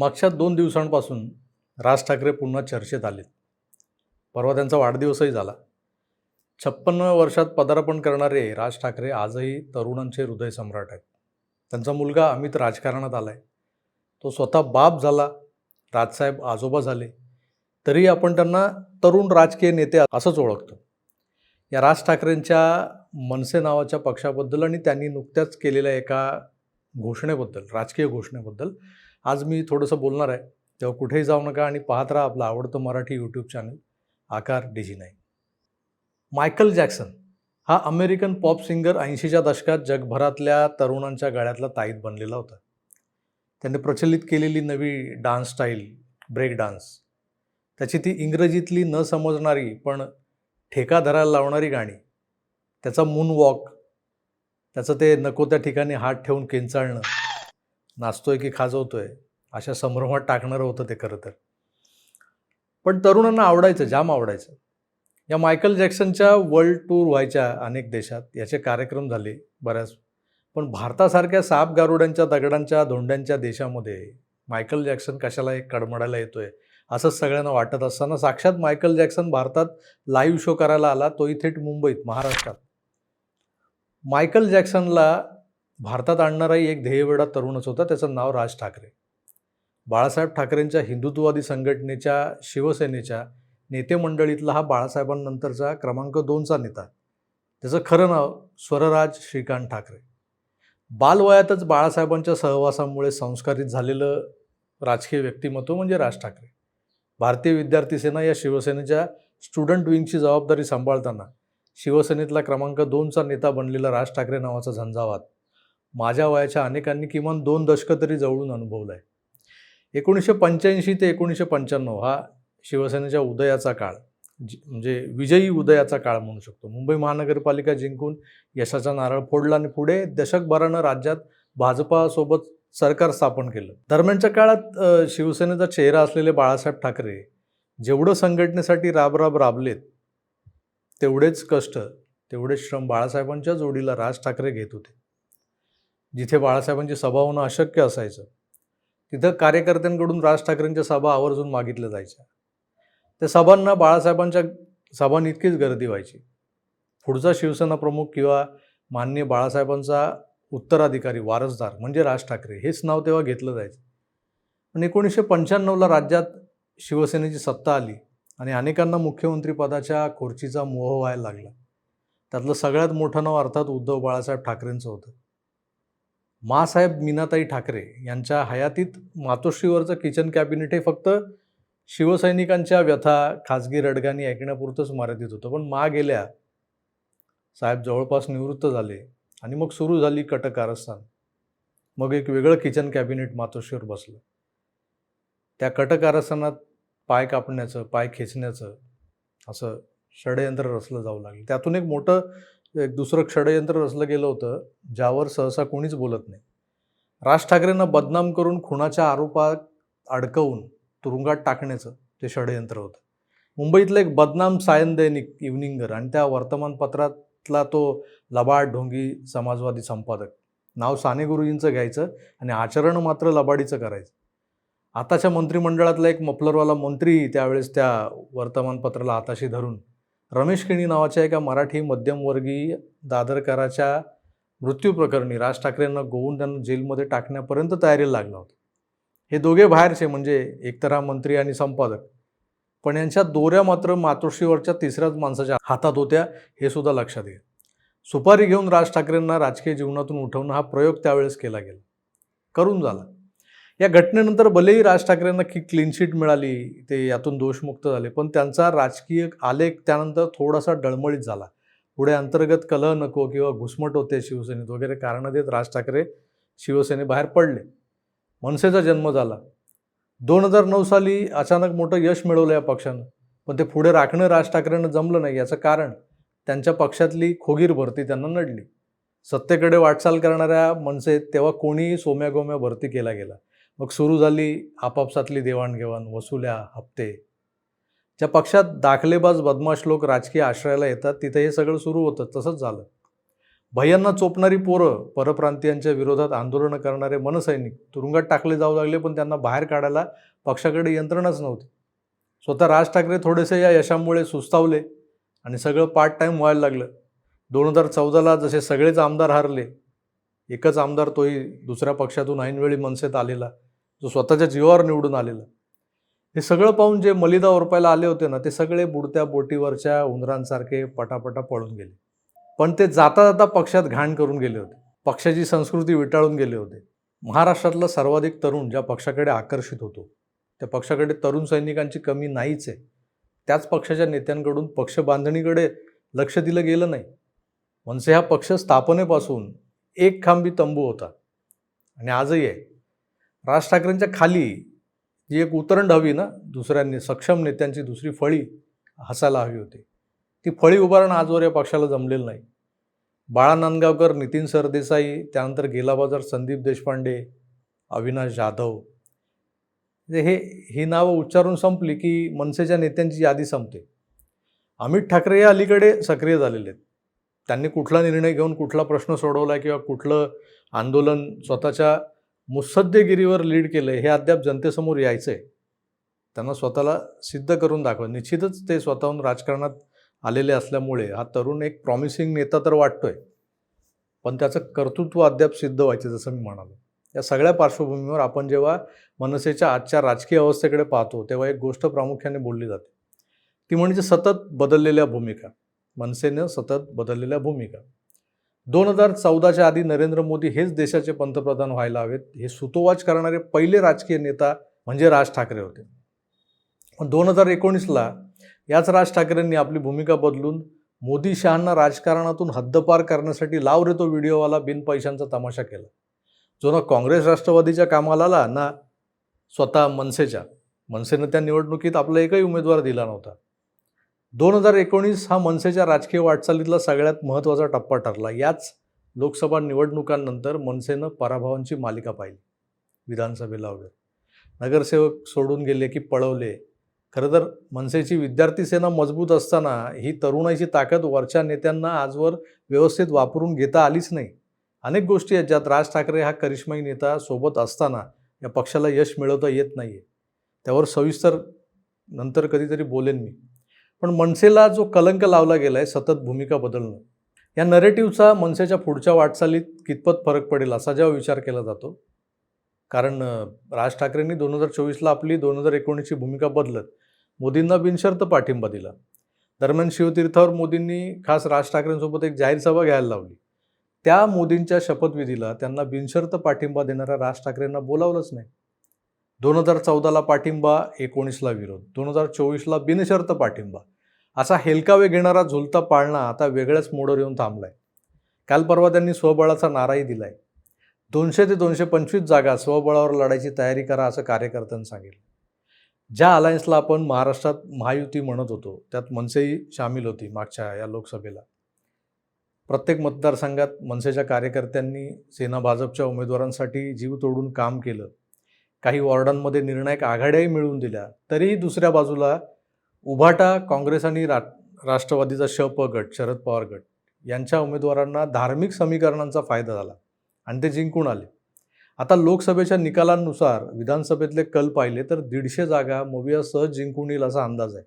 मागच्या दोन दिवसांपासून राज ठाकरे पुन्हा चर्चेत आलेत. परवा त्यांचा वाढदिवसही झाला. छप्पन्न वर्षात पदार्पण करणारे राज ठाकरे आजही तरुणांचे हृदय सम्राट आहेत. त्यांचा मुलगा अमित राजकारणात आला आहे तो स्वतः बाप झाला. राजसाहेब आजोबा झाले. तरी आपण त्यांना तरुण राजकीय नेते असंच ओळखतो. या राज ठाकरेंच्या मनसे नावाच्या पक्षाबद्दल आणि त्यांनी नुकत्याच केलेल्या एका घोषणेबद्दल राजकीय घोषणेबद्दल आज मी थोडंसं बोलणार आहे. तेव्हा कुठेही जाऊ नका आणि पाहत राहा आपलं आवडतं Marathi YouTube channel Aakar digi नाही मायकल जॅक्सन हा अमेरिकन पॉप सिंगर ऐंशीच्या दशकात जगभरातल्या तरुणांच्या गळ्यातला ताईत बनलेला होता. त्याने प्रचलित केलेली नवी डान्स स्टाईल ब्रेक डान्स त्याची ती इंग्रजीतली न समजणारी पण ठेका धरायला लावणारी गाणी त्याचा मून वॉक त्याचं ते नको त्या ठिकाणी हात ठेवून किंचाळणं नाचतोय की खाजवतोय अशा संभ्रमात टाकणारं होतं ते खरं तर. पण तरुणांना आवडायचं जाम आवडायचं. या मायकल जॅक्सनच्या वर्ल्ड टूर व्हायच्या अनेक देशात याचे कार्यक्रम झाले बऱ्याच. पण भारतासारख्या साप गारुड्यांच्या दगडांच्या धोंड्यांच्या देशामध्ये मायकल जॅक्सन कशाला एक कडमडायला येतोय असंच सगळ्यांना वाटत असताना साक्षात मायकल जॅक्सन भारतात लाईव्ह शो करायला आला तोही थेट मुंबईत महाराष्ट्रात. मायकल जॅक्सनला भारतात आणणाराही एक ध्येयवेडा तरुणच होता त्याचं नाव राज ठाकरे. बाळासाहेब ठाकरेंच्या हिंदुत्ववादी संघटनेच्या शिवसेनेच्या नेतेमंडळीतला हा बाळासाहेबांनंतरचा क्रमांक दोनचा नेता. त्याचं खरं नाव स्वरराज श्रीकांत ठाकरे. बालवयातच बाळासाहेबांच्या सहवासामुळे संस्कारित झालेलं राजकीय व्यक्तिमत्व म्हणजे राज ठाकरे. भारतीय विद्यार्थी सेना या शिवसेनेच्या स्टुडंट विंगची जबाबदारी सांभाळताना शिवसेनेतला क्रमांक दोनचा नेता बनलेला राज ठाकरे नावाचा झंझावात. माझ्या वयाच्या अनेकांनी किमान दोन दशकं तरी जवळून अनुभवलं आहे एकोणीसशे पंच्याऐंशी ते एकोणीसशे पंच्याण्णव हा शिवसेनेच्या उदयाचा काळ. जी म्हणजे विजयी उदयाचा काळ म्हणू शकतो. मुंबई महानगरपालिका जिंकून यशाचा नारळ फोडला आणि पुढे दशकभरानं राज्यात भाजपासोबत सरकार स्थापन केलं. दरम्यानच्या काळात शिवसेनेचा चेहरा असलेले बाळासाहेब ठाकरे जेवढं संघटनेसाठी राबराब राबलेत तेवढेच कष्ट तेवढेच श्रम बाळासाहेबांच्या जोडीला राज ठाकरे घेत होते. जिथे बाळासाहेबांची सभा होणं अशक्य असायचं तिथं कार्यकर्त्यांकडून राज ठाकरेंच्या सभा आवर्जून मागितल्या जायच्या. त्या सभांना बाळासाहेबांच्या सभांनी इतकीच गर्दी व्हायची. पुढचा शिवसेना प्रमुख किंवा माननीय बाळासाहेबांचा उत्तराधिकारी वारसदार म्हणजे राज ठाकरे हेच नाव तेव्हा घेतलं जायचं. पण एकोणीसशे पंच्याण्णवला राज्यात शिवसेनेची सत्ता आली आणि अनेकांना मुख्यमंत्रीपदाच्या खुर्चीचा मोह व्हायला लागला. त्यातलं सगळ्यात मोठं नाव अर्थात उद्धव बाळासाहेब ठाकरेंचं होतं. मासाहेब मीनाताई ठाकरे यांच्या हयातीत मातोश्रीवरचं किचन कॅबिनेट हे फक्त शिवसैनिकांच्या व्यथा खाजगी रडगाणी ऐकण्यापुरतंच मर्यादित होतं. पण मा गेल्या साहेब जवळपास निवृत्त झाले आणि मग सुरू झाली कटक कारस्थान. मग एक वेगळं किचन कॅबिनेट मातोश्रीवर बसलं. त्या कटक कारस्थानात पाय कापण्याचं पाय खेचण्याचं असं षडयंत्र रचलं जाऊ लागलं. त्यातून एक मोठं एक दुसरं षडयंत्र रचलं गेलं होतं ज्यावर सहसा कोणीच बोलत नाही. राज ठाकरेंना बदनाम करून खुनाच्या आरोपात अडकवून तुरुंगात टाकण्याचं ते षडयंत्र होतं. मुंबईतलं एक बदनाम सायन दैनिक इव्हनिंगर आणि त्या वर्तमानपत्रातला तो लबाड ढोंगी समाजवादी संपादक. नाव साने गुरुजींचं घ्यायचं आणि आचरण मात्र लबाडीचं करायचं. आताच्या मंत्रिमंडळातला एक मफलरवाला मंत्री त्यावेळेस त्या वर्तमानपत्राला हाताशी धरून रमेश केणी नावाच्या एका मराठी मध्यमवर्गीय दादरकराच्या मृत्यूप्रकरणी राज ठाकरेंना गोवून त्यांना जेलमध्ये टाकण्यापर्यंत तयारीला लागला होता. हे दोघे बाहेरचे म्हणजे एकतर हा मंत्री आणि संपादक. पण यांच्या दोऱ्या मात्र मातोश्रीवरच्या तिसऱ्याच माणसाच्या हातात होत्या हे सुद्धा लक्षात येईल. सुपारी घेऊन राज ठाकरेंना राजकीय जीवनातून उठवणं हा प्रयोग त्यावेळेस केला गेला. करून झाला. या घटनेनंतर भलेही राज ठाकरेंना की क्लीन शीट मिळाली ते यातून दोषमुक्त झाले पण त्यांचा राजकीय आलेख त्यानंतर थोडासा डळमळीत झाला. पुढे अंतर्गत कलह नको किंवा घुसमट होते शिवसेनेत वगैरे कारणं देत राज ठाकरे शिवसेनेबाहेर पडले. मनसेचा जन्म झाला. दोन हजार नऊ साली अचानक मोठं यश मिळवलं या पक्षानं पण ते पुढे राखणं राज ठाकरेंना जमलं नाही याचं कारण त्यांच्या पक्षातली खोगीर भरती त्यांना नडली. सत्तेकडे वाटचाल करणाऱ्या मनसेत तेव्हा कोणीही सोम्यागोम्या भरती केला गेला. मग सुरू झाली आपापसातली देवाणघेवाण वसुल्या हप्ते. ज्या पक्षात दाखलेबाज बदमाश लोक राजकीय आश्रयाला येतात तिथे हे सगळं सुरू होतं तसंच झालं. भयांना चोपणारी पोरं परप्रांतीयांच्या विरोधात आंदोलनं करणारे मनसैनिक तुरुंगात टाकले जाऊ लागले पण त्यांना बाहेर काढायला पक्षाकडे यंत्रणाच नव्हती. स्वतः राज ठाकरे थोडेसे या यशामुळे सुस्तावले आणि सगळं पार्ट टाईम व्हायला लागलं. दोन हजार चौदाला जसे सगळेच आमदार हारले एकच आमदार तोही दुसऱ्या पक्षातून ऐनवेळी मनसेत आलेला. जो स्वतःच्या जीवावर निवडून आलेला. हे सगळं पाहून जे मलिदा ओरपायला आले होते ना ते सगळे बुडत्या बोटीवरच्या उंदरांसारखे पटापटा पळून गेले. पण ते जाता जाता पक्षात घाण करून गेले होते. पक्षाची संस्कृती विटाळून गेले होते. महाराष्ट्रातला सर्वाधिक तरुण ज्या पक्षाकडे आकर्षित होतो त्या पक्षाकडे तरुण सैनिकांची कमी नाहीच आहे. त्याच पक्षाच्या नेत्यांकडून पक्ष बांधणीकडे लक्ष दिलं गेलं नाही. मनसे हा पक्ष स्थापनेपासून एक खांबी तंबू होता. आणि आजही आहे. राज ठाकरेंच्या खाली जी एक उतरंड हवी ना दुसऱ्यांनी सक्षम नेत्यांची दुसरी फळी हसायला हवी होती. ती फळी उभारणं आजवर या पक्षाला जमलेलं नाही. बाळा नांदगावकर नितीन सरदेसाई त्यानंतर गेला बाजार संदीप देशपांडे अविनाश जाधव. म्हणजे हे ही नावं उच्चारून संपली की मनसेच्या नेत्यांची यादी संपते. अमित ठाकरे या अलीकडे सक्रिय झालेले आहेत. त्यांनी कुठला निर्णय घेऊन कुठला प्रश्न सोडवला किंवा कुठलं आंदोलन स्वतःच्या मुसद्देगिरीवर लीड केलं हे अद्याप जनतेसमोर यायचं आहे त्यांना स्वतःला सिद्ध करून दाखवा. निश्चितच ते स्वतःहून राजकारणात आलेले असल्यामुळे हा तरुण एक प्रॉमिसिंग नेता तर वाटतोय. पण त्याचं कर्तृत्व अद्याप सिद्ध व्हायचं जसं मी म्हणालो. या सगळ्या पार्श्वभूमीवर आपण जेव्हा मनसेच्या आजच्या राजकीय अवस्थेकडे पाहतो तेव्हा एक गोष्ट प्रामुख्याने बोलली जाते. ती म्हणजे सतत बदललेल्या भूमिका. मनसेनं सतत बदललेल्या भूमिका. दोन हजार चौदाच्या आधी नरेंद्र मोदी हेच देशाचे पंतप्रधान व्हायला हवेत. हे सुतोवाच करणारे पहिले राजकीय नेता म्हणजे राज ठाकरे होते. पण दोन हजार एकोणीसला याच राज ठाकरेंनी आपली भूमिका बदलून मोदी शहांना राजकारणातून हद्दपार करण्यासाठी लाव रे तो व्हिडिओवाला बिनपैशांचा तमाशा केला. जो ना काँग्रेस राष्ट्रवादीच्या कामाला आला ना स्वतः मनसेच्या. मनसेनं त्या निवडणुकीत आपला एकही उमेदवार दिला नव्हता. दोन हजार एकोणीस हा मनसेच्या राजकीय वाटचालीतला सगळ्यात महत्त्वाचा टप्पा ठरला. याच लोकसभा निवडणुकांनंतर मनसेनं पराभवांची मालिका पाहिली. विधानसभेला वगैरे. नगरसेवक सोडून गेले की पळवले. खरं तर मनसेची विद्यार्थी सेना मजबूत असताना ही तरुणाईची ताकद वरच्या नेत्यांना आजवर व्यवस्थित वापरून घेता आलीच नाही. अनेक गोष्टी आहेत ज्यात राज ठाकरे हा करिश्माई नेता सोबत असताना या पक्षाला यश मिळवता येत नाही आहे त्यावर सविस्तर नंतर कधीतरी बोलेन मी. पण मनसेला जो कलंक लावला गेला आहे सतत भूमिका बदलणं या नरेटिव्हचा मनसेच्या पुढच्या वाटचालीत कितपत फरक पडेल असा जेव्हा विचार केला जातो कारण राज ठाकरेंनी दोन हजार चोवीसला आपली दोन हजार एकोणीसची भूमिका बदलत मोदींना बिनशर्त पाठिंबा दिला. दरम्यान शिवतीर्थावर मोदींनी खास राज ठाकरेंसोबत एक जाहीर सभा घ्यायला लावली. त्या मोदींच्या शपथविधीला त्यांना बिनशर्त पाठिंबा देणाऱ्या राज ठाकरेंना बोलावलंच नाही. दोन हजार चौदाला पाठिंबा एकोणीसला विरोध. दोन हजार चोवीसला बिनशर्त पाठिंबा. असा हेलकावे घेणारा झुलता पाळणा आता वेगळ्याच मोडवर येऊन थांबलाय. काल परवा त्यांनी स्वबळाचा नाराही दिलाय. दोनशे ते दोनशे पंचवीस जागा स्वबळावर लढायची तयारी करा असं कार्यकर्त्यांनी सांगितलं. ज्या अलायन्सला आपण महाराष्ट्रात महायुती म्हणत होतो त्यात मनसेही सामील होती मागच्या या लोकसभेला. प्रत्येक मतदारसंघात मनसेच्या कार्यकर्त्यांनी सेना भाजपच्या उमेदवारांसाठी जीव तोडून काम केलं. काही वॉर्डांमध्ये निर्णायक आघाड्याही मिळवून दिल्या. तरीही दुसऱ्या बाजूला उभाटा काँग्रेस आणि रा राष्ट्रवादीचा शप गट शरद पवार गट यांच्या उमेदवारांना धार्मिक समीकरणांचा फायदा झाला आणि ते जिंकून आले. आता लोकसभेच्या निकालांनुसार विधानसभेतले कल पाहिले तर दीडशे जागा मोविया सहज जिंकून येईल असा अंदाज आहे.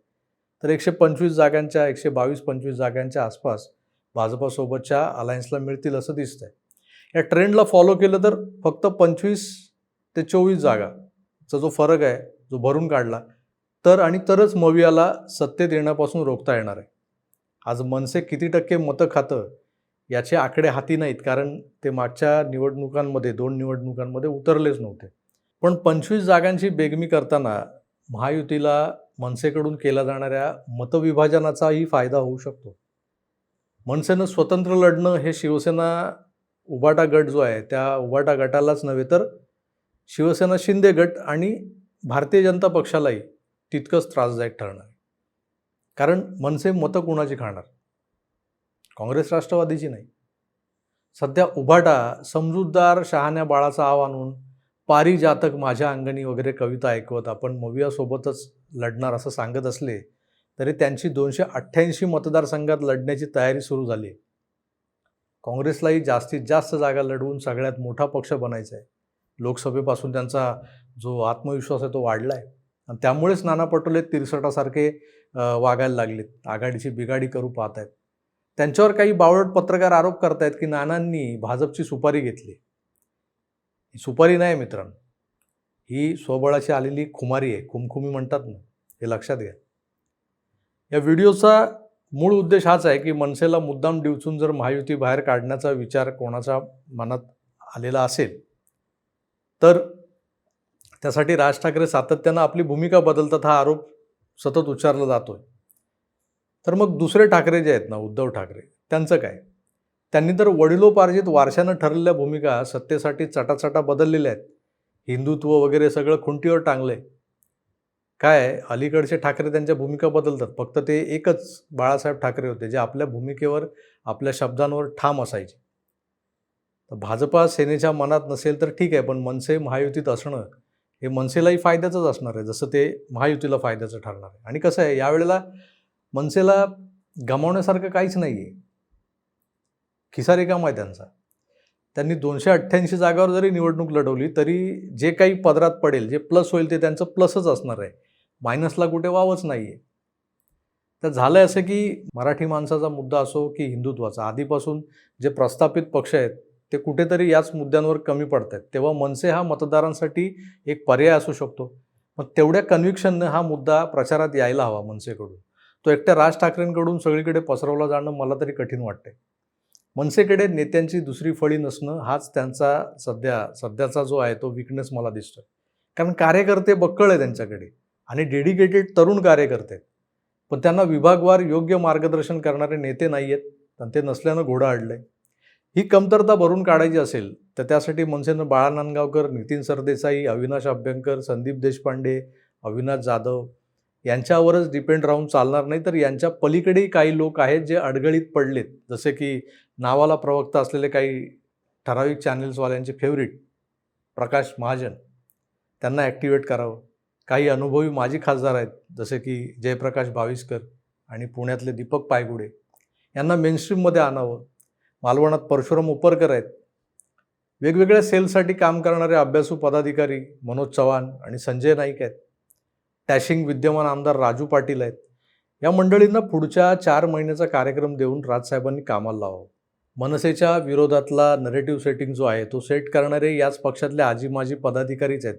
तर एकशे पंचवीस जागांच्या एकशे बावीस पंचवीस जागांच्या आसपास भाजपासोबतच्या अलायन्सला मिळतील असं दिसतंय. या ट्रेंडला फॉलो केलं तर फक्त पंचवीस ते चोवीस जागाचा जो फरक आहे जो भरून काढला तर आणि तरच मवियाला सत्तेत येण्यापासून रोखता येणार आहे. आज मनसे किती टक्के मतं खातं याचे आकडे हाती नाहीत कारण ते मागच्या निवडणुकांमध्ये दोन निवडणुकांमध्ये उतरलेच नव्हते. पण पंचवीस जागांची बेगमी करताना महायुतीला मनसेकडून केल्या जाणाऱ्या मतविभाजनाचाही फायदा होऊ शकतो. मनसेनं स्वतंत्र लढणं हे शिवसेना उबाटा गट जो आहे त्या उबाटा गटालाच नव्हे तर शिवसेना शिंदे गट आणि भारतीय जनता पक्षालाही तितकंच त्रासदायक ठरणार. कारण मनसे मतं कुणाची खाणार? काँग्रेस राष्ट्रवादीची नाही. सध्या उभाटा समजूतदार शहाण्या बाळाचा आव आणून पारिजातक माझ्या अंगणी वगैरे कविता ऐकवत आपण मवियासोबतच लढणार असं सांगत असले तरी त्यांची दोनशे अठ्ठ्याऐंशी मतदारसंघात लढण्याची तयारी सुरू झाली काँग्रेसलाही जास्तीत जास्त जागा लढवून सगळ्यात मोठा पक्ष बनायचा आहे. लोकसभेपासून त्यांचा जो आत्मविश्वास आहे तो वाढला आहे आणि त्यामुळेच नाना पटोले तिरसटासारखे वागायला लागलेत. आघाडीची बिघाडी करू पाहत आहेत त्यांच्यावर काही बावळट पत्रकार आरोप करतायत की नानांनी भाजपची सुपारी घेतली. ही सुपारी नाही मित्रांनो. ही स्वबळाची आलेली खुमारी आहे. खुमखुमी म्हणतात ना हे लक्षात घ्या. या व्हिडिओचा मूळ उद्देश हाच आहे की मनसेला मुद्दाम डिवचून जर महायुती बाहेर काढण्याचा विचार कोणाचा मनात आलेला असेल तर त्यासाठी राज ठाकरे सातत्यानं आपली भूमिका बदलतात हा आरोप सतत उच्चारला आहे तर मग दुसरे ठाकरे जे आहेत ना उद्धव ठाकरे त्यांचं काय? त्यांनी तर वडिलोपार्जित वारशानं ठरलेल्या भूमिका सत्तेसाठी चटाचटा बदललेल्या आहेत. हिंदुत्व वगैरे सगळं खुंटीवर टांगलंय. काय अलीकडचे ठाकरे त्यांच्या भूमिका बदलतात. फक्त ते एकच बाळासाहेब ठाकरे होते जे आपल्या भूमिकेवर आपल्या शब्दांवर ठाम असायचे. तर भाजपा सेनेच्या मनात नसेल तर ठीक आहे पण मनसे महायुतीत असणं हे मनसेलाही फायद्याचंच असणार आहे जसं ते महायुतीला फायद्याचं ठरणार आहे. आणि कसं आहे यावेळेला मनसेला गमावण्यासारखं काहीच नाही आहे खिसा काम आहे त्यांचा. त्यांनी दोनशे अठ्ठ्याऐंशी जागावर जरी निवडणूक लढवली तरी जे काही पदरात पडेल जे प्लस होईल ते त्यांचं प्लसच असणार आहे. मायनसला कुठे वावच नाही आहे तर झालं असं की मराठी माणसाचा मुद्दा असो की हिंदुत्वाचा आधीपासून जे प्रस्थापित पक्ष आहेत ते कुठेतरी याच मुद्द्यांवर कमी पडत आहेत तेव्हा मनसे हा मतदारांसाठी एक पर्याय असू शकतो. मग तेवढ्या कन्व्हिक्शननं हा मुद्दा प्रचारात यायला हवा मनसेकडून. तो एकट्या राज ठाकरेंकडून सगळीकडे पसरवला जाणं मला तरी कठीण वाटते मनसेकडे नेत्यांची दुसरी फळी नसणं हाच त्यांचा सध्या सध्याचा जो आहे तो विकनेस मला दिसतोय. कारण कार्यकर्ते बक्कळ आहे त्यांच्याकडे आणि डेडिकेटेड तरुण कार्यकर्ते पण त्यांना विभागवार योग्य मार्गदर्शन करणारे नेते नाही आहेत आणि ते नसल्यानं घोडा अडलं आहे ही कमतरता भरून काढायची असेल तर त्यासाठी मनसेनं बाळा नांदगावकर नितीन सरदेसाई अविनाश अभ्यंकर संदीप देशपांडे अविनाश जाधव यांच्यावरच डिपेंड राहून चालणार नाही. तर यांच्या पलीकडेही काही लोक आहेत जे अडगळीत पडलेत. जसे की नावाला प्रवक्ता असलेले काही ठराविक चॅनेल्सवाल्यांचे फेवरेट प्रकाश महाजन. त्यांना ॲक्टिवेट करावं. काही अनुभवी माजी खासदार आहेत जसे की जयप्रकाश भाविस्कर आणि पुण्यातले दीपक पायगुडे. यांना मेनस्ट्रीममध्ये आणावं. मालवणात परशुराम उपरकर आहेत. वेगवेगळ्या सेलसाठी काम करणारे अभ्यासू पदाधिकारी मनोज चव्हाण आणि संजय नाईक आहेत. टॅशिंग विद्यमान आमदार राजू पाटील आहेत. या मंडळींना पुढच्या चार महिन्याचा कार्यक्रम देऊन राजसाहेबांनी कामाला लावावं. मनसेच्या विरोधातला नरेटिव्ह सेटिंग जो आहे तो सेट करणारे याच पक्षातले आजी माजी पदाधिकारीच आहेत.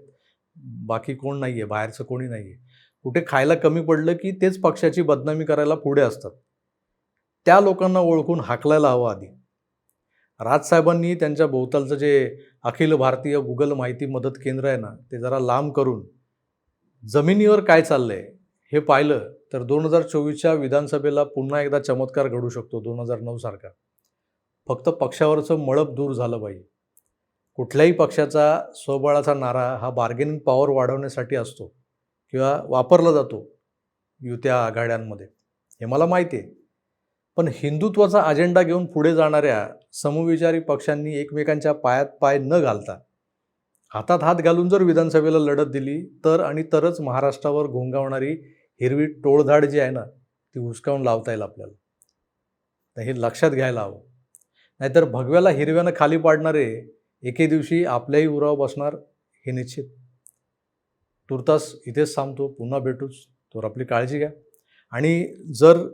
बाकी कोण नाही आहे बाहेरचं कोणी नाही आहे कुठे खायला कमी पडलं की तेच पक्षाची बदनामी करायला पुढे असतात. त्या लोकांना ओळखून हाकलायला हवं आधी. राजसाहेबांनी त्यांच्या भोवतालचं जे अखिल भारतीय गुगल माहिती मदत केंद्र आहे ना ते जरा लांब करून जमिनीवर काय चाललंय हे पाहिलं तर दोन हजार चोवीसच्या विधानसभेला पुन्हा एकदा चमत्कार घडू शकतो दोन हजार नऊ सारखा. फक्त पक्षावरचं मळप दूर झालं पाहिजे कुठल्याही पक्षाचा स्वबळाचा नारा हा बार्गेनिंग पॉवर वाढवण्यासाठी असतो किंवा वापरला जातो युत्या आघाड्यांमध्ये. हे मला माहिती आहे. पण हिंदुत्वाचा अजेंडा घेऊन पुढे जाणाऱ्या समविचारी पक्षांनी एकमेकांच्या पायात पाय न घालता हातात हात घालून जर विधानसभेला लढत दिली तर आणि तरच महाराष्ट्रावर घोंगावणारी हिरवी टोळधाड जी आहे ना ती हुसकावून लावता येईल आपल्याला. तर हे लक्षात घ्यायला हवं. नाहीतर भगव्याला हिरव्यानं खाली पाडणारे एके दिवशी आपल्याही उराव बसणार हे निश्चित. तुर्तास इथेच थांबतो पुन्हा भेटूच. तर आपली काळजी घ्या. आणि जर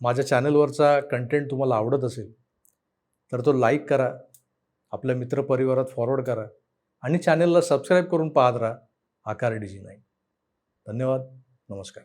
माझ्या चॅनलवरचा कंटेंट तुम्हाला आवडत असेल तर तो लाईक करा आपल्या मित्रपरिवारात फॉरवर्ड करा आणि चॅनलला सबस्क्राईब करून पाहत राहा आकार डिजी नाही धन्यवाद नमस्कार.